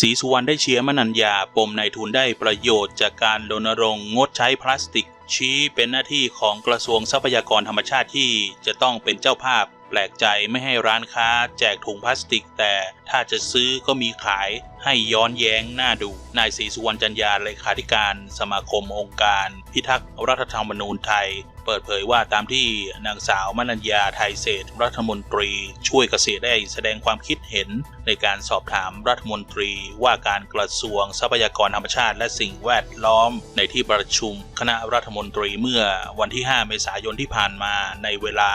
ศรีสุวรรณได้เชียร์มนัญญาปมนายทุนได้ประโยชน์จากการรณรงค์งดใช้พลาสติก ชี้เป็นหน้าที่ของกระทรวงทรัพยากรธรรมชาติที่จะต้องเป็นเจ้าภาพ แปลกใจไม่ให้ร้านค้าแจกถุงพลาสติก แต่ถ้าจะซื้อก็มีขายให้ย้อนแย้งน่าดู นายศรีสุวรรณจันยาเลขาธิการ สมาคมองค์การ พิทักษ์รัฐธรรมนูญไทย เปิดเผยว่าตามที่นางสาวมนัญญาไทยเศรษฐรัฐมนตรีช่วยเกษตรได้แสดงความคิดเห็น ในการสอบถามรัฐมนตรีว่าการกระทรวงทรัพยากรธรรมชาติ และสิ่งแวดล้อม ในที่ประชุมคณะรัฐมนตรีเมื่อวันที่ 5 เมษายนที่ผ่านมาในเวลา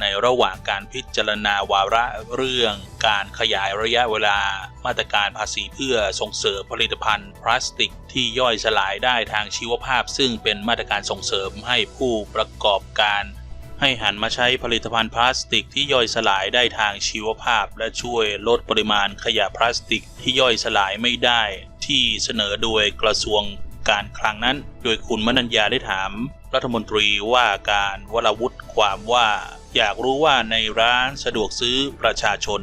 ในระหว่างการพิจารณาวาระเรื่อง การขยายระยะเวลามาตรการภาษีเพื่อส่งเสริมผลิตภัณฑ์พลาสติกที่ย่อยสลายได้ทางชีวภาพ ซึ่งเป็นมาตรการส่งเสริมให้ผู้ประกอบการให้หันมาใช้ผลิตภัณฑ์พลาสติกที่ย่อยสลายได้ทางชีวภาพ และช่วยลดปริมาณขยะพลาสติกที่ย่อยสลายไม่ได้ ที่เสนอโดยกระทรวงการคลังนั้น โดยคุณมนัญญาได้ถาม รัฐมนตรีว่าการวรวุฒิความว่า อยากรู้ว่าในร้านสะดวกซื้อประชาชน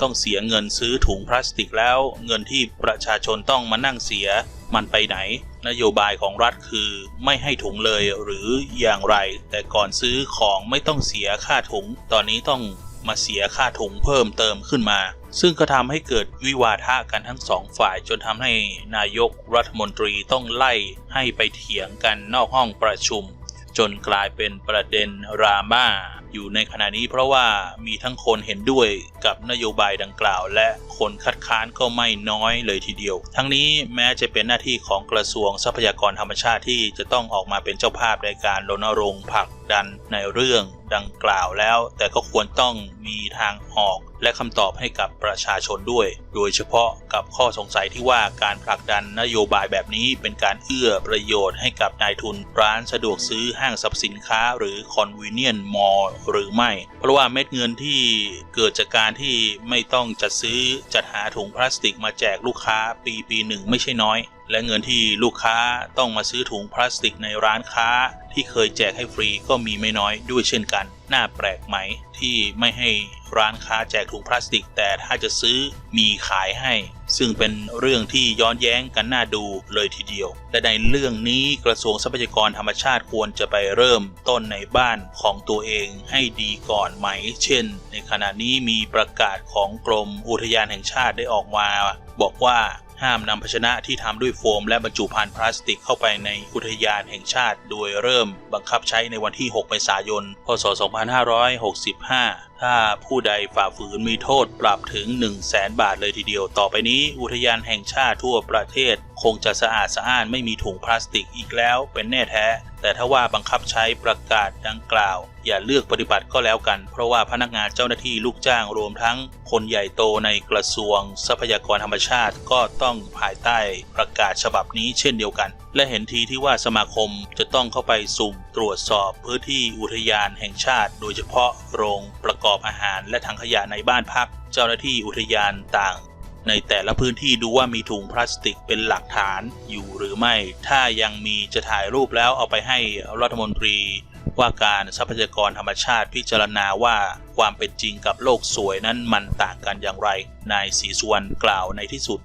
ต้องเสียเงินซื้อถุงพลาสติกแล้ว เงินที่ประชาชนต้องมานั่งเสีย มันไปไหน นโยบายของรัฐคือไม่ให้ถุงเลยหรืออย่างไร แต่ก่อนซื้อของไม่ต้องเสียค่าถุง ตอนนี้ต้องมาเสียค่าถุงเพิ่มเติมขึ้นมา ซึ่งก็ทำให้เกิดวิวาทะกันทั้งสองฝ่าย จนทำให้นายกรัฐมนตรีต้องไล่ให้ไปเถียงกันนอกห้องประชุม จนกลายเป็นประเด็นดราม่า อยู่ในขณะนี้เพราะว่ามีทั้งคนเห็นด้วยกับนโยบายดังกล่าว และคนคัดค้านก็ไม่น้อยเลยทีเดียว ทั้งนี้แม้จะเป็นหน้าที่ของกระทรวงทรัพยากรธรรมชาติที่จะต้องออกมาเป็นเจ้าภาพในการรณรงค์ผลักดันในเรื่อง ดังกล่าวแล้ว แต่ก็ควรต้องมีทางออกและคำตอบให้กับประชาชนด้วย โดยเฉพาะกับข้อสงสัยที่ว่าการผลักดันนโยบายแบบนี้เป็นการเอื้อประโยชน์ให้กับนายทุนร้านสะดวกซื้อห้างสรรพสินค้า หรือคอนเวเนียนมอลหรือไม่ เพราะว่าเม็ดเงินที่เกิดจากการที่ไม่ต้องจัดซื้อจัดหาถุงพลาสติกมาแจกลูกค้าปีปีหนึ่งไม่ใช่น้อย และเงินที่ลูกค้าต้องมาซื้อถุงพลาสติกในร้านค้า ที่เคยแจกให้ฟรีก็มีไม่น้อยด้วยเช่นกัน น่าแปลกไหมที่ไม่ให้ร้านค้าแจกถุงพลาสติก แต่ถ้าจะซื้อมีขายให้ ซึ่งเป็นเรื่องที่ย้อนแย้งกันน่าดูเลยทีเดียว และในเรื่องนี้กระทรวงทรัพยากรธรรมชาติควรจะไปเริ่มต้นในบ้านของตัวเองให้ดีก่อนไหม เช่น ในขณะนี้มีประกาศของกรมอุทยานแห่งชาติได้ออกมา บอกว่า ห้ามนำภาชนะที่ทำด้วยโฟม และบรรจุภัณฑ์พลาสติกเข้าไปในอุทยานแห่งชาติ โดยเริ่มบังคับใช้ในวันที่ 6 เมษายน พศ 2565ถ้าผู้ใดฝ่าฝืนมีโทษปรับถึง 1 0 0 0 0แสนบาทเลยทีเดียว ต่อไปนี้อุทยานแห่งชาติทั่วประเทศ คงจะสะอาดสะอ้านไม่มีถุงพลาสติกอีกแล้วเป็นแน่แท้ แต่ถ้าว่าบังคับใช้ประกาศดังกล่าว อย่าเลือกปฏิบัติก็แล้วกัน เพราะว่าพนักงานเจ้าหน้าที่ลูกจ้างรวมทั้งคนใหญ่โตในกระทรวง ทรัพยากรธรรมชาติก็ต้องภายใต้ประกาศฉบับนี้เช่นเดียวกัน และเห็นทีที่ว่าสมาคมจะต้องเข้าไปสุ่มตรวจสอบพื้นที่อุทยานแห่งชาติ โดยเฉพาะโรงประกอบอาหารและถังขยะในบ้านพัก เจ้าหน้าที่อุทยานต่าง ในแต่ละพื้นที่ดูว่ามีถุงพลาสติกเป็นหลักฐานอยู่หรือไม่ ถ้ายังมีจะถ่ายรูปแล้วเอาไปให้รัฐมนตรีว่าการทรัพยากรธรรมชาติพิจารณาว่าความเป็นจริงกับโลกสวยนั้นมันต่างกันอย่างไร นายศรีสุวรรณกล่าวในที่สุด